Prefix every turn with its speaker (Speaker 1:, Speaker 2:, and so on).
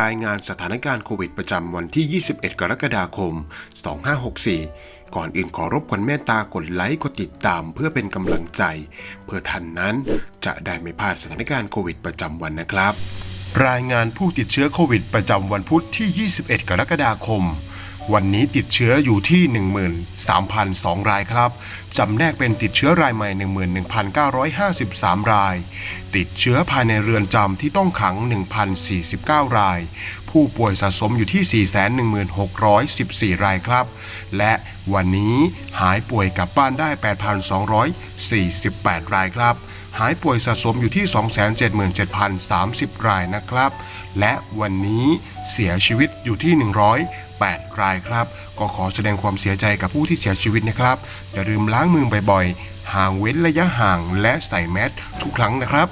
Speaker 1: รายงานสถานการณ์โควิดประจำวันที่ 21 กรกฎาคม 2564 ก่อนอื่นขอรบกวนเมตตากดไลค์กดติดตามเพื่อเป็นกำลังใจ เพื่อท่านนั้นจะได้ไม่พลาดสถานการณ์โควิดประจำวันนะครับ รายงานผู้ติดเชื้อโควิดประจำวันพุธที่ 21 กรกฎาคม วันนี้ติดเชื้ออยู่ที่ 13,002 รายครับ จำแนกเป็นติดเชื้อรายใหม่ 11,953 ราย ติดเชื้อภายในเรือนจำที่ต้องขัง 1,049 ราย ผู้ป่วยสะสมอยู่ที่ 41614รายครับ และวันนี้ หายป่วยกลับบ้านได้ 8,248 รายครับ หายป่วยสะสมอยู่ที่ 277,030 รายนะครับ และวันนี้เสียชีวิตอยู่ที่ 108 รายครับ ก็ขอแสดงความเสียใจกับผู้ที่เสียชีวิตนะครับ อย่าลืมล้างมือบ่อยๆ ห่างเว้นระยะห่างและใส่แมสทุกครั้งนะครับ